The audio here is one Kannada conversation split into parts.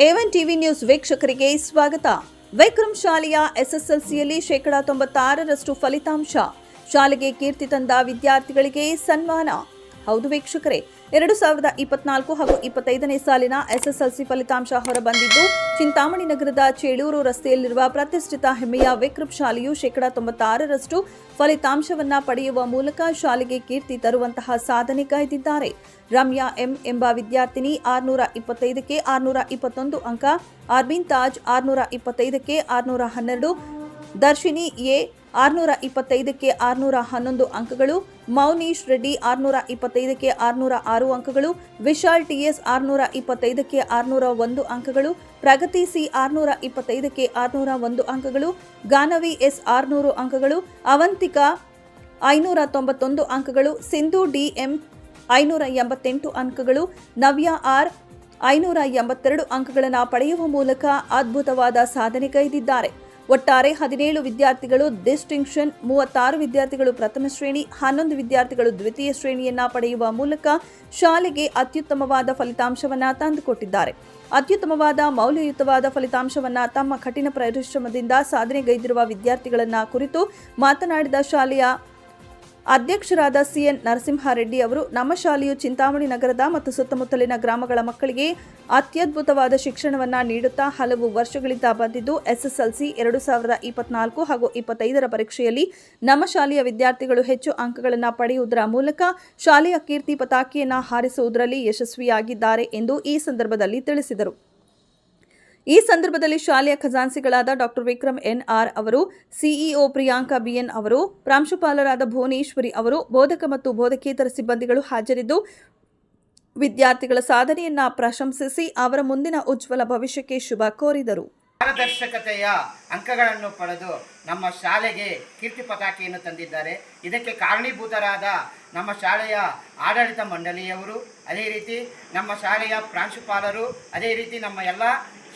ಏವನ್ ಟಿವಿ ನ್ಯೂಸ್ ವೀಕ್ಷಕರಿಗೆ ಸ್ವಾಗತ. ವಿಕ್ರಮ್ ಶಾಲೆಯ ಎಸ್ಎಸ್ಎಲ್ಸಿಯಲ್ಲಿ ಶೇಕಡಾ ತೊಂಬತ್ತಾರರಷ್ಟು ಫಲಿತಾಂಶ. ಶಾಲೆಗೆ ಕೀರ್ತಿ ತಂದ ವಿದ್ಯಾರ್ಥಿಗಳಿಗೆ ಸನ್ಮಾನ. ಹೌದು ವೀಕ್ಷಕರೇ, ಎರಡು ಸಾವಿರದ ಇಪ್ಪತ್ನಾಲ್ಕು ಹಾಗೂ ಇಪ್ಪತ್ತೈದನೇ ಸಾಲಿನ ಎಸ್ಎಸ್ಎಲ್ಸಿ ಫಲಿತಾಂಶ ಹೊರಬಂದಿದ್ದು, ಚಿಂತಾಮಣಿ ನಗರದ ಚೇಳೂರು ರಸ್ತೆಯಲ್ಲಿರುವ ಪ್ರತಿಷ್ಠಿತ ಹೆಮ್ಮೆಯ ವಿಕೃಪ್ ಶಾಲೆಯು ಶೇಕಡಾ ತೊಂಬತ್ತಾರರಷ್ಟು ಫಲಿತಾಂಶವನ್ನ ಪಡೆಯುವ ಮೂಲಕ ಶಾಲೆಗೆ ಕೀರ್ತಿ ತರುವಂತಹ ಸಾಧನೆ ಕಾಯ್ದಿದ್ದಾರೆ. ರಮ್ಯಾ ಎಂ ಎಂಬ ವಿದ್ಯಾರ್ಥಿನಿ ಆರ್ನೂರ ಇಪ್ಪತ್ತೈದಕ್ಕೆ ಆರ್ನೂರ ಇಪ್ಪತ್ತೊಂದು ಅಂಕ ಅರ್ಬಿನ್ ತಾಜ್ ಆರ್ನೂರ ಇಪ್ಪತ್ತೈದಕ್ಕೆ ಆರ್ನೂರ ಹನ್ನೆರಡು, ದರ್ಶಿನಿ ಎ ಆರ್ನೂರ ಇಪ್ಪತ್ತೈದಕ್ಕೆ ಆರ್ನೂರ ಹನ್ನೊಂದು ಅಂಕಗಳು ಮೌನೀಶ್ ರೆಡ್ಡಿ ಆರುನೂರ ಇಪ್ಪತ್ತೈದಕ್ಕೆ ಆರುನೂರ ಆರು ಅಂಕಗಳು, ವಿಶಾಲ್ ಟಿಎಸ್ ಆರುನೂರ ಇಪ್ಪತ್ತೈದಕ್ಕೆ ಆರುನೂರ ಒಂದು ಅಂಕಗಳು, ಪ್ರಗತಿ ಸಿ ಆರುನೂರ ಇಪ್ಪತ್ತೈದಕ್ಕೆ ಆರುನೂರ ಒಂದು ಅಂಕಗಳು, ಗಾನವಿ ಎಸ್ ಆರುನೂರು ಅಂಕಗಳು, ಅವಂತಿಕಾ ಐನೂರ ತೊಂಬತ್ತೊಂದು ಅಂಕಗಳು, ಸಿಂಧು ಡಿಎಂ ಐನೂರ ಎಂಬತ್ತೆಂಟು ಅಂಕಗಳು, ನವ್ಯ ಆರ್ ಐನೂರ ಎಂಬತ್ತೆರಡು ಅಂಕಗಳನ್ನು ಪಡೆಯುವ ಮೂಲಕ ಅದ್ಭುತವಾದ ಸಾಧನೆ ಗೈದಿದ್ದಾರೆ ಒಟ್ಟಾರೆ ಹದಿನೇಳು ವಿದ್ಯಾರ್ಥಿಗಳು ಡಿಸ್ಟಿಂಕ್ಷನ್, ಮೂವತ್ತಾರು ವಿದ್ಯಾರ್ಥಿಗಳು ಪ್ರಥಮ ಶ್ರೇಣಿ, ಹನ್ನೊಂದು ವಿದ್ಯಾರ್ಥಿಗಳು ದ್ವಿತೀಯ ಶ್ರೇಣಿಯನ್ನ ಪಡೆಯುವ ಮೂಲಕ ಶಾಲೆಗೆ ಅತ್ಯುತ್ತಮವಾದ ಫಲಿತಾಂಶವನ್ನ ತಂದುಕೊಟ್ಟಿದ್ದಾರೆ. ಅತ್ಯುತ್ತಮವಾದ, ಮೌಲ್ಯಯುತವಾದ ಫಲಿತಾಂಶವನ್ನ ತಮ್ಮ ಕಠಿಣ ಪರಿಶ್ರಮದಿಂದ ಸಾಧನೆಗೈದಿರುವ ವಿದ್ಯಾರ್ಥಿಗಳನ್ನ ಕುರಿತು ಮಾತನಾಡಿದ ಶಾಲೆಯ ಅಧ್ಯಕ್ಷರಾದ ಸಿಎನ್ ನರಸಿಂಹಾರೆಡ್ಡಿ ಅವರು ನಮ್ಮ ಶಾಲೆಯು ಚಿಂತಾಮಣಿ ನಗರದ ಮತ್ತು ಸುತ್ತಮುತ್ತಲಿನ ಗ್ರಾಮಗಳ ಮಕ್ಕಳಿಗೆ ಅತ್ಯದ್ಭುತವಾದ ಶಿಕ್ಷಣವನ್ನ ನೀಡುತ್ತಾ ಹಲವು ವರ್ಷಗಳಿಂದ ಬಂದಿದ್ದು, ಎಸ್ಎಸ್ಎಲ್ಸಿ ಎರಡು ಸಾವಿರದ ಇಪ್ಪತ್ನಾಲ್ಕು ಹಾಗೂ ಇಪ್ಪತ್ತೈದರ ಪರೀಕ್ಷೆಯಲ್ಲಿ ನಮ್ಮ ಶಾಲೆಯ ವಿದ್ಯಾರ್ಥಿಗಳು ಹೆಚ್ಚು ಅಂಕಗಳನ್ನು ಪಡೆಯುವುದರ ಮೂಲಕ ಶಾಲೆಯ ಕೀರ್ತಿ ಪತಾಕೆಯನ್ನು ಹಾರಿಸುವುದರಲ್ಲಿ ಯಶಸ್ವಿಯಾಗಿದ್ದಾರೆ ಎಂದು ಈ ಸಂದರ್ಭದಲ್ಲಿ ತಿಳಿಸಿದರು. ಈ ಸಂದರ್ಭದಲ್ಲಿ ಶಾಲೆಯ ಖಜಾನ್ಸಿಗಳಾದ ಡಾಕ್ಟರ್ ವಿಕ್ರಮ್ ಎನ್ ಆರ್ ಅವರು, ಸಿಇಒ ಪ್ರಿಯಾಂಕಾ ಬಿಎನ್ ಅವರು, ಪ್ರಾಂಶುಪಾಲರಾದ ಭುವನೇಶ್ವರಿ ಅವರು, ಬೋಧಕ ಮತ್ತು ಬೋಧಕೇತರ ಸಿಬ್ಬಂದಿಗಳು ಹಾಜರಿದ್ದು, ವಿದ್ಯಾರ್ಥಿಗಳ ಸಾಧನೆಯನ್ನ ಪ್ರಶಂಸಿಸಿ ಅವರ ಮುಂದಿನ ಉಜ್ವಲ ಭವಿಷ್ಯಕ್ಕೆ ಶುಭ ಕೋರಿದರು. ಪಾರದರ್ಶಕತೆಯ ಅಂಕಗಳನ್ನು ಪಡೆದು ನಮ್ಮ ಶಾಲೆಗೆ ಕೀರ್ತಿ ಪತಾಕೆಯನ್ನು ತಂದಿದ್ದಾರೆ. ಇದಕ್ಕೆ ಕಾರಣೀಭೂತರಾದ ನಮ್ಮ ಶಾಲೆಯ ಆಡಳಿತ ಮಂಡಳಿಯವರು, ಅದೇ ರೀತಿ ನಮ್ಮ ಶಾಲೆಯ ಪ್ರಾಂಶುಪಾಲರು, ಅದೇ ರೀತಿ ನಮ್ಮ ಎಲ್ಲ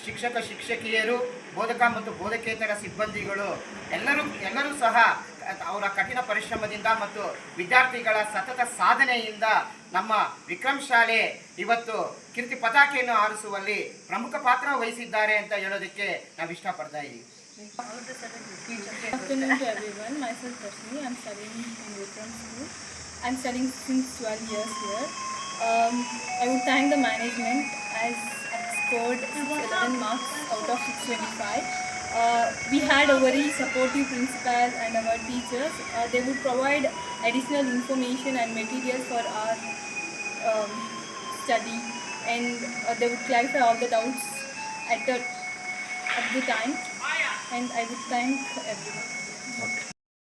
ಶಿಕ್ಷಕ ಶಿಕ್ಷಕಿಯರು ಬೋಧಕ ಮತ್ತು ಬೋಧಕೇತರ ಸಿಬ್ಬಂದಿಗಳು ಎಲ್ಲರೂ ಎಲ್ಲರೂ ಸಹ ಅವರ ಕಠಿಣ ಪರಿಶ್ರಮದಿಂದ ಮತ್ತು ವಿದ್ಯಾರ್ಥಿಗಳ ಸತತ ಸಾಧನೆಯಿಂದ ನಮ್ಮ ವಿಕ್ರಮ್ ಶಾಲೆ ಇವತ್ತು ಕೀರ್ತಿ ಪತಾಕೆಯನ್ನು ಆರಿಸುವಲ್ಲಿ ಪ್ರಮುಖ ಪಾತ್ರ ವಹಿಸಿದ್ದಾರೆ ಅಂತ ಹೇಳೋದಕ್ಕೆ ನಾವು ಇಷ್ಟಪಡ್ತಾ ಇದ್ದೀವಿ Good afternoon everyone. Myself. I'm. I'm studying since 12 years here. Um, I would thank the management as scored 11 marks out of 625. Uh, we had a very supportive principal and our teachers. Uh, they would provide additional information and materials for our um, study and uh, they would clarify all the doubts at the, at the time and I would thank everyone.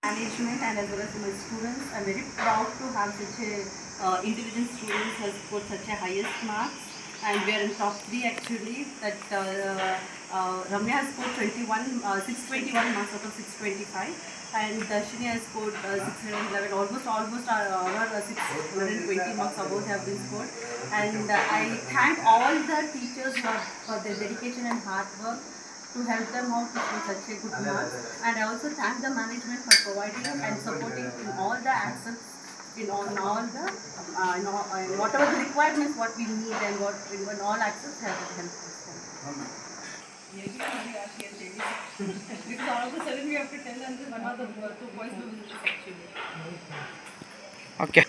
management and as well as my students. I'm very proud to have such a uh, intelligent students has scored such a highest marks and we are in top three actually that uh, uh, Ramya has scored 21, uh, 621 marks out of 625 and Darshini has scored uh, 611 almost almost our, our uh, 620 marks above have been scored and uh, I thank all the teachers for, for their dedication and hard work to help them out to score such a good marks. And I also thank the management for providing and supporting in all the aspects, in all, in all the, uh, in all, uh, whatever the requirements, what we need and what in, in all aspects have helped us. because all of a sudden we have to tell and one of the two boys will actually. Okay